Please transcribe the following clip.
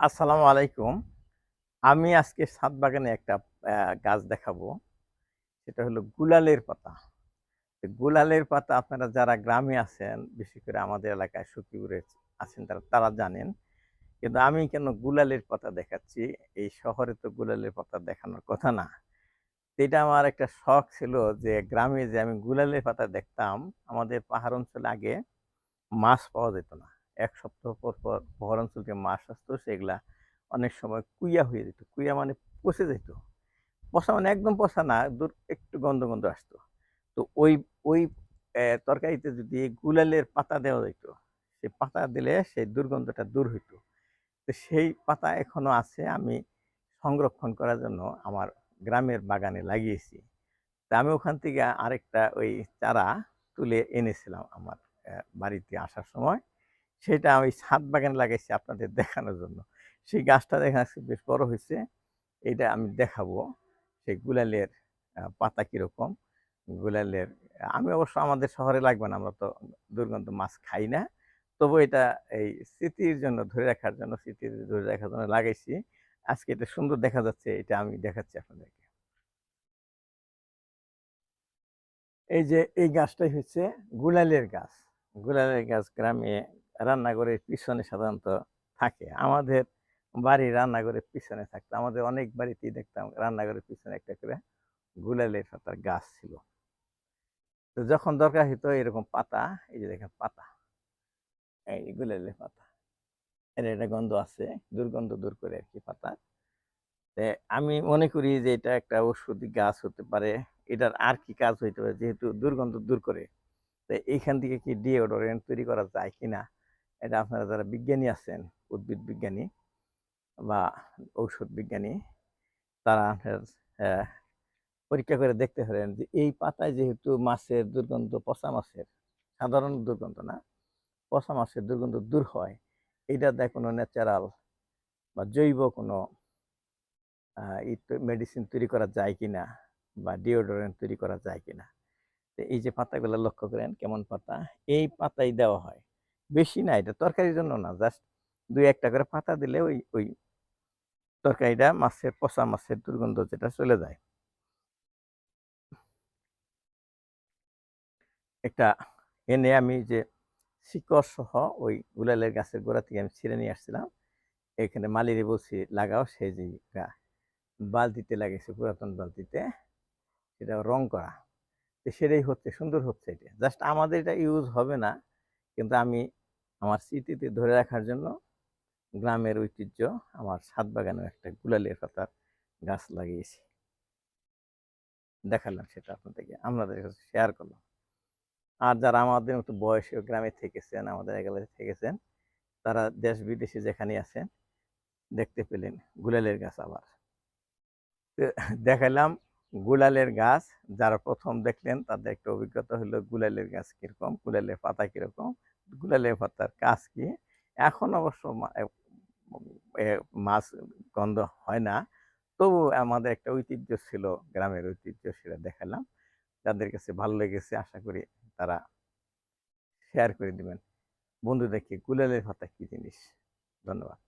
আসসালামু আলাইকুম। আমি আজকে ছাদ বাগানে একটা গাছ দেখাবো। সেটা হলো গুলালের পাতা। গুলালের পাতা আপনারা যারা গ্রামে আছেন, বিশেষ করে আমাদের এলাকায় সখীপুরে আছেন তারা তারা জানেন। কিন্তু আমি কেন গুলালের পাতা দেখাচ্ছি? এই শহরে তো গুলালের পাতা দেখানোর কথা না। এটা আমার একটা শখ ছিল যে গ্রামে যে আমি গুলালের পাতা দেখতাম, আমাদের পাহাড় অঞ্চলে আগে মাছ পাওয়া যেত না। এক সপ্তাহ পর পর পাহাড় অঞ্চল থেকে মাছ আসতো সেগুলা অনেক সময় কুইয়া হয়ে যেত। কুইয়া মানে পচে যেত। পচা মানে একদম পচা না, দূর একটু গন্ধ গন্ধ আসতো। তো ওই ওই তরকারিতে যদি গুলালের পাতা দেওয়া যেত সেই পাতা দিলে সেই দুর্গন্ধটা দূর হইতো। তো সেই পাতা এখনও আছে, আমি সংরক্ষণ করার জন্য আমার গ্রামের বাগানে লাগিয়েছি। তা আমি ওখান থেকে আরেকটা ওই চারা তুলে এনেছিলাম আমার বাড়িতে আসার সময়। সেটা আমি ছাদ বাগানে লাগাইছি আপনাদের দেখানোর জন্য। সেই গাছটা দেখা যাচ্ছে বেশ বড় হয়েছে। এটা আমি দেখাবো। সেই গুলালের পাতা কীরকম? গুলালের, আমি অবশ্য আমাদের শহরে লাগবে না, আমরা তো দুর্গন্ধ মাছ খাই না। তবু এটা এই স্মৃতির জন্য ধরে রাখার জন্য, স্মৃতি ধরে রাখার জন্য লাগাইছি। আজকে এটা সুন্দর দেখা যাচ্ছে, এটা আমি দেখাচ্ছি আপনাদেরকে। এই যে এই গাছটাই হচ্ছে গুলালের গাছ। গুলালের গাছ গ্রামে রান্নাঘরের পিছনে সাধারণত থাকে। আমাদের বাড়ি রান্নাঘরের পিছনে থাকতো। আমাদের অনেক বাড়িতেই দেখতাম রান্নাঘরের পিছনে একটা করে গুলালের পাতার গাছ ছিল। তো যখন দরকার হতো এরকম পাতা, এই যে দেখেন পাতা, এই গুলালের পাতা, এর একটা গন্ধ আছে, দুর্গন্ধ দূর করে আর কি পাতা। আমি মনে করি যে এটা একটা ঔষধি গাছ হতে পারে, এটার আর কি কাজ হইতে পারে, যেহেতু দুর্গন্ধ দূর করে। তো এইখান থেকে কি ডিওডোরেন্ট তৈরি করা যায় কিনা? এটা আপনারা যারা বিজ্ঞানী আছেন উদ্ভিদ বিজ্ঞানী বা ঔষধ বিজ্ঞানী তারা আপনার, পরীক্ষা করে দেখতে পারেন যে এই পাতায় যেহেতু মাছের দুর্গন্ধ পচা মাছের সাধারণ দুর্গন্ধ না পচা মাছের দুর্গন্ধ দূর হয় এটা দেয় কোনো ন্যাচারাল বা জৈব কোনো মেডিসিন তৈরি করা যায় কিনা বা ডিওডোরেন্ট তৈরি করা যায় কিনা। তো এই যে পাতাগুলো লক্ষ্য করেন কেমন পাতা? এই পাতাই দেওয়া হয় বেশি না, এটা তরকারির জন্য না। জাস্ট দুই একটা করে পাতা দিলে ওই ওই তরকারিটা মাছের, পচা মাছের দুর্গন্ধ যেটা চলে যায়। একটা এনে আমি যে শিকড় সহ ওই গুলালের গাছের গোড়া থেকে আমি ছিঁড়ে নিয়ে আসছিলাম। এখানে মালিরে বলছি, লাগাও সেই যে বালতিতে লাগিয়েছে, পুরাতন বালতিতে। সেটা রং করা। সেটাই হচ্ছে, সুন্দর হচ্ছে এটা। জাস্ট আমাদের এটা ইউজ হবে না, কিন্তু আমি আমার স্মৃতিতে ধরে রাখার জন্য গ্রামের ঐতিহ্য আমার ছাদ বাগানে একটা গুলালের পাতার গাছ লাগিয়েছি। দেখালাম সেটা আপনাদেরকে, আপনাদের কাছে শেয়ার করলাম। আর যারা আমাদের মতো বয়সী গ্রামে থেকেছেন, আমাদের এলাকায় থেকেছেন, তারা দেশ বিদেশে যেখানে আছেন, দেখতে পেলেন গুলালের গাছ আবার। দেখালাম গুলালের গাছ, যারা প্রথম দেখলেন তাদের একটা অভিজ্ঞতা হলো গুলালের গাছ কীরকম, গুলালের পাতা কীরকম, গুলালের পাতার কাজ কি? এখন অবশ্য মাছ গন্ধ হয় না। তবু আমাদের একটা ঐতিহ্য ছিল, গ্রামের ঐতিহ্য সেটা দেখালাম। যাদের কাছে ভালো লেগেছে আশা করি তারা শেয়ার করে দিবেন। বন্ধুদেরকে গুলালের পাতা কি জিনিস? ধন্যবাদ।